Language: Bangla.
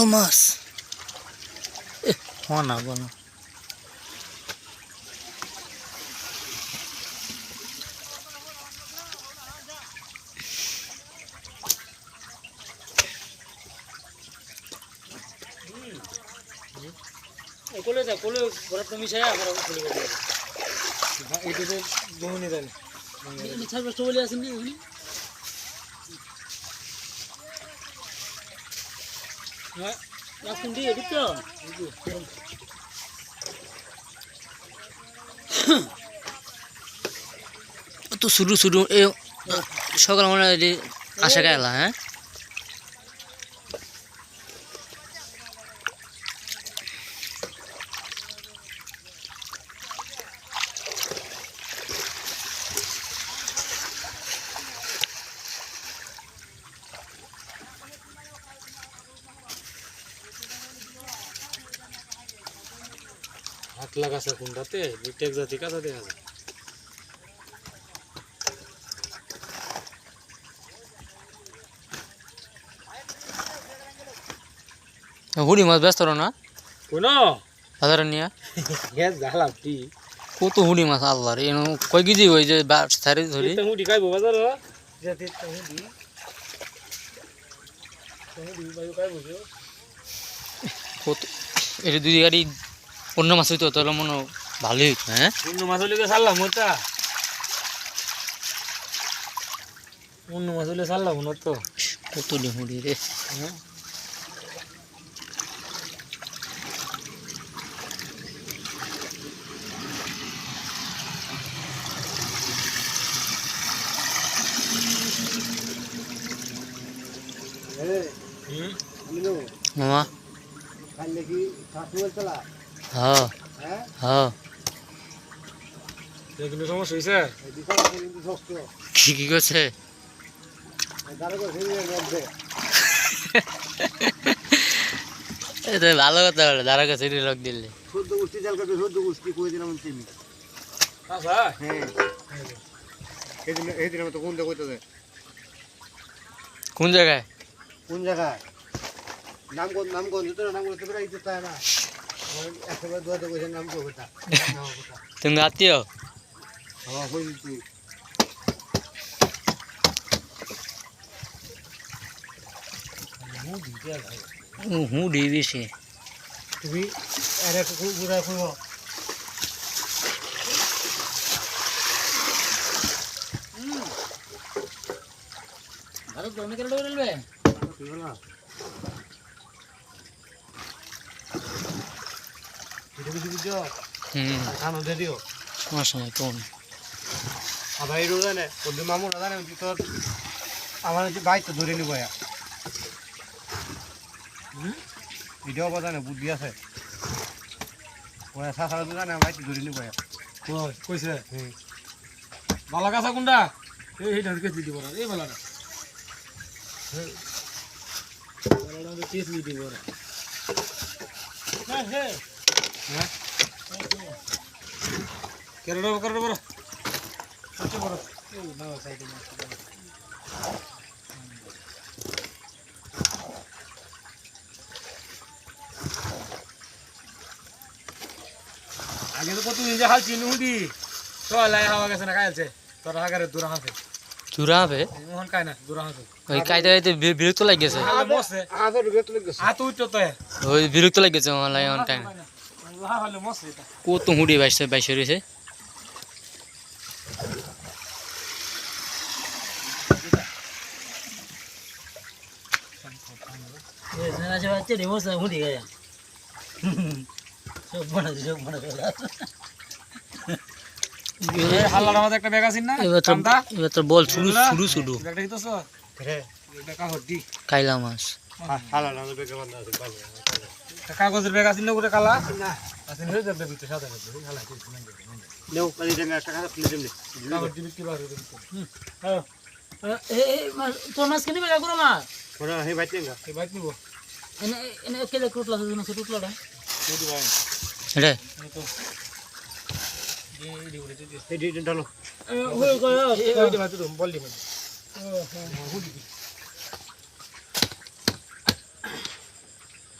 শল মাছ না বলো কোলে যা কোলে ঘরে তুমি ছায়া আমার কোলে গেছে এটাতে জমুনি দেন। এখানে চার পাঁচটা বলে আসেন নি রাখুন দিয়ে ঢুকতো তো শুরু শুরু এ সকাল মনে হয় যে আসা গেল হ্যাঁ হাত লাগাছে কোনটাতে বিটেক জাতি কাঁচা দেখা যায় হুড়ি মাছ ব্যস্ত না কোন বাজারে নিয়ে গ্যাস জ্বালাম টি কত হুড়ি মাছ আল্লাহ রে এনো কয় কেজি হয়ে যে সারি ধরি এটা হুডি খাইবো বাজার জাতি হুডি হুডি বায়ু খাইবো যে কত এটা দুই গাড়ি অন্য মাছ হইতো তাহলে মনে ভালোই হইতো হ্যাঁ? অন্য মাছ তো ছাড়লাম ওটা। অন্য মাছ হলে ছাড়লাম না তো। কত হুড়ি রে। হ্যাঁ। হুম মামা হ্যাঁ। হ্যাঁ। কিন্তু সমস্যা হয়েছে কি কি করছে? ভালো কথা বলে দাঁড়া কাছে লোক দিলে। সদ্য গোষ্ঠী জাল কাটবে সদ্য গোষ্ঠী করে দিলাম তো কোন জায়গায়? কোন জায়গায়? কোন জায়গায় নামগঞ্জ নামগঞ্জ তো নামগঞ্জ তো না। তুমি আত্মীয়? তুই হুড়ি বেশি তুমি আর এক ঘুরা খুঁড়ো ভারত অনেক কেটে বলবে এটা কিছু বুঝছ হুম খানো দিয়ে দিও সমস্যা নাই কোন আর ভাই রো জানে ওদের মামুরা জানে যে তোর আমার বাইক তো ধরে নিব এটাও কথা জানে বুদ্ধি আছে? ওরা সাসারা তো জানে বাইক ধরে নিব কই? কইছে? বালা কাঁচা কোনটা এই কেটে দিব এই বালাটা। বালাটা কেটে দিব না হ্যাঁ। হ্যাঁ? কেরোটা বড় সবচেয়ে বড় এই না সাইডে আগে তো কত নিজে হাল তো লাই হাওয়া গেছে না খাইছে তোর হাগারে দূরা হাতে চূড়া হবে মোহন খায় না দূরা হাতে ওই কাইতে কাইতে বিরক্ত তুলে গেছে। হাত উঠতো তো ওই বিরক্ত লাগে অন টাইম হালে মসে এটা কত হুড়ি বাইশে বাইশে রয়েছে বল শুরু শুরু শুরু। কাইলা মাছ। না আছে কাগজের ব্যাগ আছে না কালা না আছে হয়ে যাবে ভিতরে সাদা ভিতরে হালা কিছু নাই নেও পানি দেন একটা খারাপ তুলে দেন কাগজ বিক্রি বার হয়ে হুম হ্যাঁ এ এ তোর মাছ কিনে বেগা করো মা ওরা হে বাইতে গা এই বাইক নিব এনে এনে কেলে টুটলা না সে টুটলা কোদি ভাই রে এই তো এই দি উড়ে এই ডিটেন ডালো হই গো ওই দি তো বল দি ভাই ও হ্যাঁ হুডি